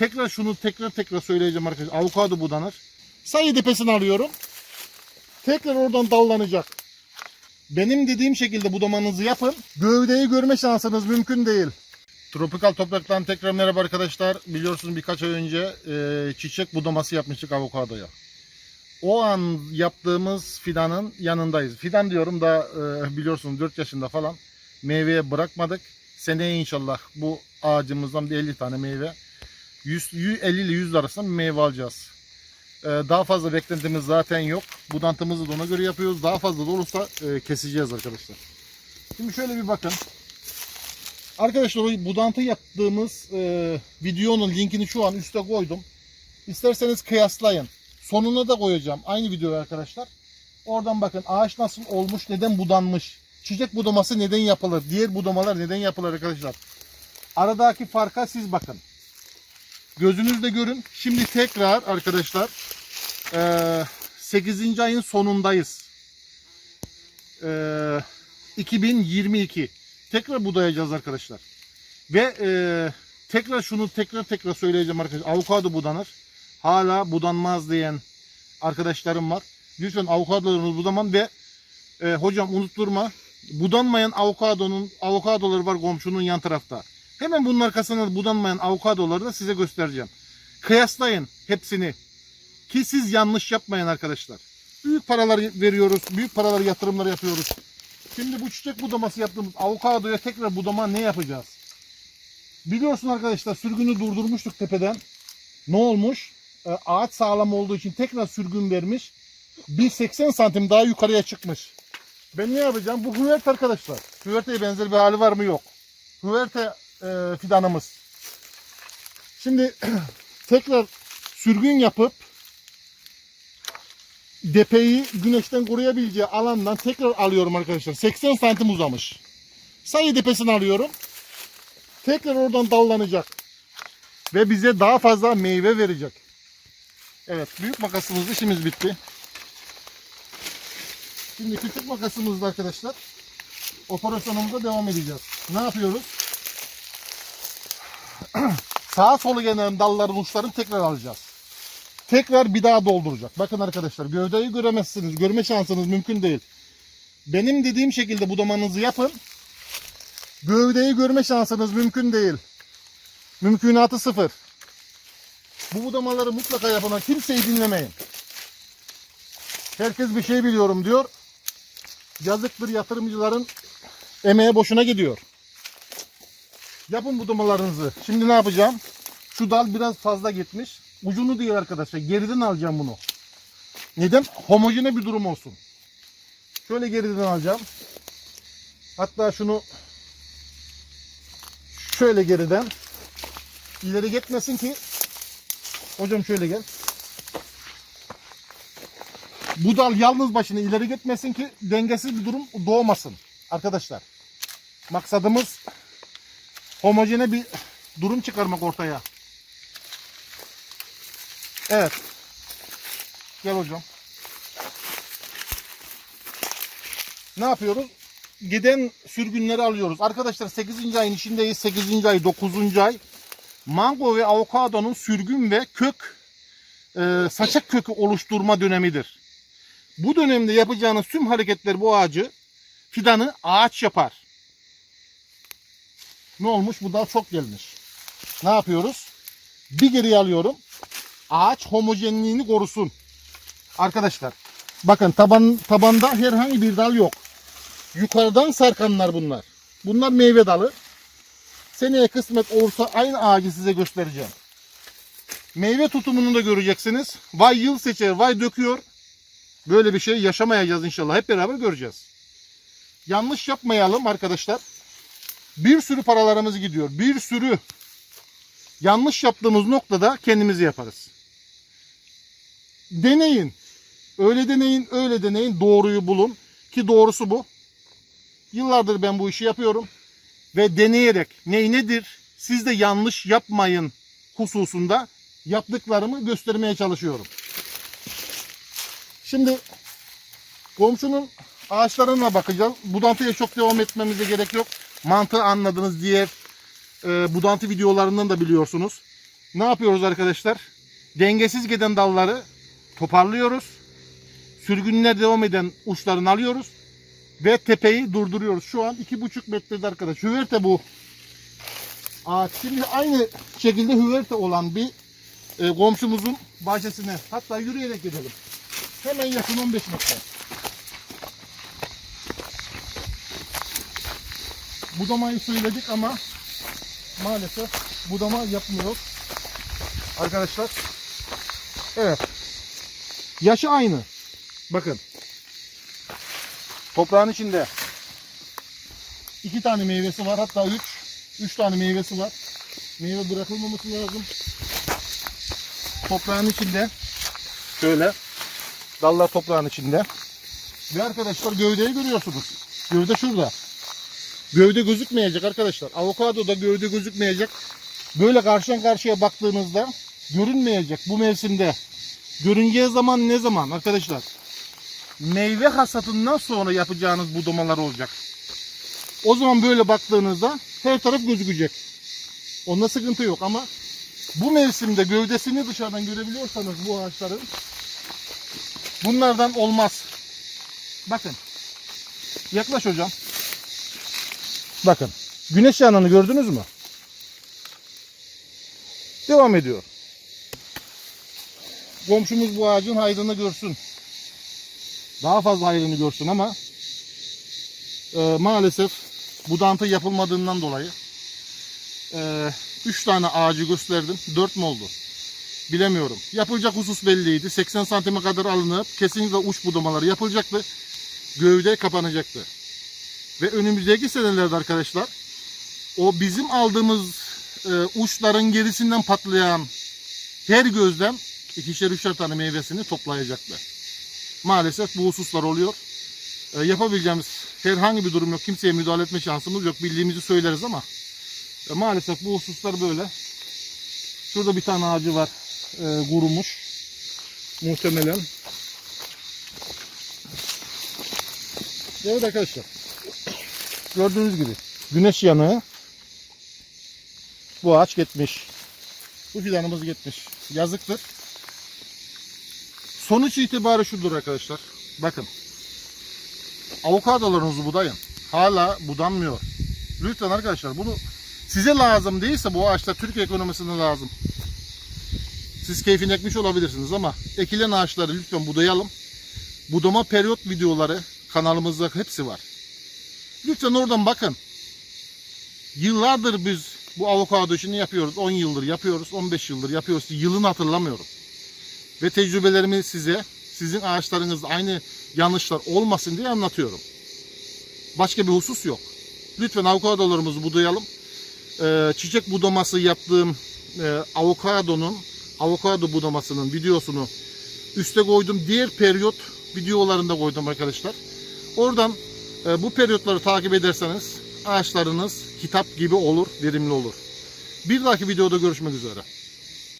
tekrar şunu tekrar tekrar söyleyeceğim arkadaşlar. Avokado budanır. Sayı tepesini alıyorum. Tekrar oradan dallanacak. Benim dediğim şekilde budamanızı yapın. Gövdeyi görme şansınız mümkün değil. Tropikal topraktan tekrar merhaba arkadaşlar. Biliyorsunuz birkaç ay önce e, çiçek budaması yapmıştık avokadoya. O an yaptığımız fidanın yanındayız. Fidan diyorum da e, biliyorsunuz 4 yaşında falan meyveye bırakmadık. Seneye inşallah bu ağacımızdan bir 50 tane meyve 100, 50 ile 100 arasında bir meyve alacağız. E, daha fazla beklentimiz zaten yok. Budantımızı da ona göre yapıyoruz. Daha fazla da olursa e, keseceğiz arkadaşlar. Şimdi şöyle bir bakın. Arkadaşlar o budantı yaptığımız e, videonun linkini şu an üste koydum. İsterseniz kıyaslayın. Sonuna da koyacağım. Aynı video arkadaşlar. Oradan bakın ağaç nasıl olmuş, neden budanmış. Çiçek budaması neden yapılır, diğer budamalar neden yapılır arkadaşlar. Aradaki farka siz bakın. Gözünüzde görün. Şimdi tekrar arkadaşlar e, 8. ayın sonundayız. E, 2022. Tekrar budayacağız arkadaşlar. Ve tekrar şunu tekrar tekrar söyleyeceğim arkadaşlar. Avokado budanır. Hala budanmaz diyen arkadaşlarım var. Lütfen avokadolarınızı budaman ve hocam unutturma. Budanmayan avokadonun avokadoları var komşunun yan tarafta. Hemen bunun arkasında budanmayan avokadoları da size göstereceğim. Kıyaslayın hepsini. Ki siz yanlış yapmayın arkadaşlar. Büyük paralar veriyoruz. Büyük paralar yatırımlar yapıyoruz. Şimdi bu çiçek budaması yaptığımız avokadoya tekrar budama ne yapacağız? Biliyorsun arkadaşlar sürgünü durdurmuştuk tepeden. Ne olmuş? Ee, ağaç sağlam olduğu için tekrar sürgün vermiş. Bir 80 santim daha yukarıya çıkmış. Ben ne yapacağım? Bu hüvert arkadaşlar. Hüverteye benzer bir hali var mı? Yok. Hüverte e, fidanımız. Şimdi tekrar sürgün yapıp depeyi güneşten koruyabileceği alandan tekrar alıyorum arkadaşlar. 80 santim uzamış. Sayı depesini alıyorum. Tekrar oradan dallanacak. Ve bize daha fazla meyve verecek. Evet büyük makasımızda işimiz bitti. Şimdi küçük makasımızda arkadaşlar operasyonumuza devam edeceğiz. Ne yapıyoruz? Sağa sola gelen dalların uçlarını tekrar alacağız. Tekrar bir daha dolduracak. Bakın arkadaşlar gövdeyi göremezsiniz. Görme şansınız mümkün değil. Benim dediğim şekilde budamanızı yapın. Gövdeyi görme şansınız mümkün değil. Mümkünatı sıfır. Bu budamaları mutlaka yapın. Kimseyi dinlemeyin. Herkes bir şey biliyorum diyor. Yazıktır yatırımcıların emeğe boşuna gidiyor. Yapın budamalarınızı. Şimdi ne yapacağım? Şu dal biraz fazla gitmiş. Ucunu değil arkadaşlar. Geriden alacağım bunu. Neden? Homojene bir durum olsun. Şöyle geriden alacağım. Hatta şunu şöyle geriden ileri gitmesin ki hocam şöyle gel. Bu dal yalnız başına ileri gitmesin ki dengesiz bir durum doğmasın arkadaşlar. Maksadımız homojene bir durum çıkarmak ortaya. Evet. Gel hocam. Ne yapıyoruz? Giden sürgünleri alıyoruz. Arkadaşlar 8. ayın içindeyiz. 8. ay, 9. ay. Mango ve avokadonun sürgün ve kök e, saçak kökü oluşturma dönemidir. Bu dönemde yapacağınız tüm hareketler bu ağacı fidanı ağaç yapar. Ne olmuş? Bu dal çok gelmiş. Ne yapıyoruz? Bir geriye alıyorum. Ağaç homojenliğini korusun. Arkadaşlar bakın taban tabanda herhangi bir dal yok. Yukarıdan sarkanlar bunlar. Bunlar meyve dalı. Seneye kısmet olursa aynı ağacı size göstereceğim. Meyve tutumunu da göreceksiniz. Vay yıl seçer, vay döküyor. Böyle bir şey yaşamayacağız inşallah. Hep beraber göreceğiz. Yanlış yapmayalım arkadaşlar. Bir sürü paralarımız gidiyor. Bir sürü yanlış yaptığımız noktada kendimizi yaparız. Deneyin. Öyle deneyin, öyle deneyin. Doğruyu bulun. Ki doğrusu bu. Yıllardır ben bu işi yapıyorum. Ve deneyerek ney nedir, siz de yanlış yapmayın hususunda yaptıklarımı göstermeye çalışıyorum. Şimdi komşunun ağaçlarına bakacağız. Budantıya çok devam etmemize gerek yok. Mantığı anladınız diğer e, budantı videolarından da biliyorsunuz. ne yapıyoruz arkadaşlar? Dengesiz giden dalları toparlıyoruz. Sürgünler devam eden uçlarını alıyoruz. Ve tepeyi durduruyoruz. Şu an 2,5 metrede arkadaş. Hüverte bu ağaç. Şimdi aynı şekilde hüverte olan bir e, komşumuzun bahçesine hatta yürüyerek gidelim. Hemen yakın 15 metre. Budamayı söyledik ama maalesef budama yapmıyor. Arkadaşlar. Evet. Yaşı aynı. Bakın. Toprağın içinde iki tane meyvesi var hatta üç. Üç tane meyvesi var. Meyve bırakılmaması lazım. Toprağın içinde şöyle dallar toprağın içinde. Ve arkadaşlar gövdeyi görüyorsunuz. Gövde şurada. Gövde gözükmeyecek arkadaşlar. Avokadoda gövde gözükmeyecek. Böyle karşıdan karşıya baktığınızda görünmeyecek bu mevsimde. Görüneceği zaman ne zaman arkadaşlar? Meyve hasatından sonra yapacağınız budamalar olacak. O zaman böyle baktığınızda her taraf gözükecek. Onda sıkıntı yok ama bu mevsimde gövdesini dışarıdan görebiliyorsanız bu ağaçların bunlardan olmaz. Bakın. Yaklaş hocam. Bakın. Güneş yanını gördünüz mü? Devam ediyor. Komşumuz bu ağacın hayrını görsün. Daha fazla hayrını görsün ama e, maalesef budantı yapılmadığından dolayı 3 tane ağacı gösterdim. 4 mü oldu? Bilemiyorum. Yapılacak husus belliydi. 80 santime kadar alınıp kesinlikle uç budamaları yapılacaktı. Gövde kapanacaktı. Ve önümüzdeki senelerde arkadaşlar o bizim aldığımız e, uçların gerisinden patlayan her gözden ikişer üçer tane meyvesini toplayacaktı. Maalesef bu hususlar oluyor. E, yapabileceğimiz herhangi bir durum yok. Kimseye müdahale etme şansımız yok. Bildiğimizi söyleriz ama e, maalesef bu hususlar böyle. Şurada bir tane ağacı var. E, kurumuş. Muhtemelen. Evet arkadaşlar. Gördüğünüz gibi güneş yanığı bu ağaç gitmiş. Bu fidanımız gitmiş. Yazıktır. Sonuç itibarı şudur arkadaşlar. Bakın. Avokadolarınızı budayın. Hala budanmıyor. Lütfen arkadaşlar bunu size lazım değilse bu ağaçlar Türkiye ekonomisine lazım. Siz keyfini ekmiş olabilirsiniz ama ekilen ağaçları lütfen budayalım. Budama periyot videoları kanalımızda hepsi var. Lütfen oradan bakın. Yıllardır biz bu avokado işini yapıyoruz. 10 yıldır yapıyoruz. 15 yıldır yapıyoruz. Yılını hatırlamıyorum. Ve tecrübelerimi size, sizin ağaçlarınızda aynı yanlışlar olmasın diye anlatıyorum. Başka bir husus yok. Lütfen avokadolarımızı budayalım. Ee, çiçek budaması yaptığım e, avokadonun, avokado budamasının videosunu üste koydum. Diğer periyot videolarında koydum arkadaşlar. Oradan e, bu periyotları takip ederseniz ağaçlarınız kitap gibi olur, verimli olur. Bir dahaki videoda görüşmek üzere.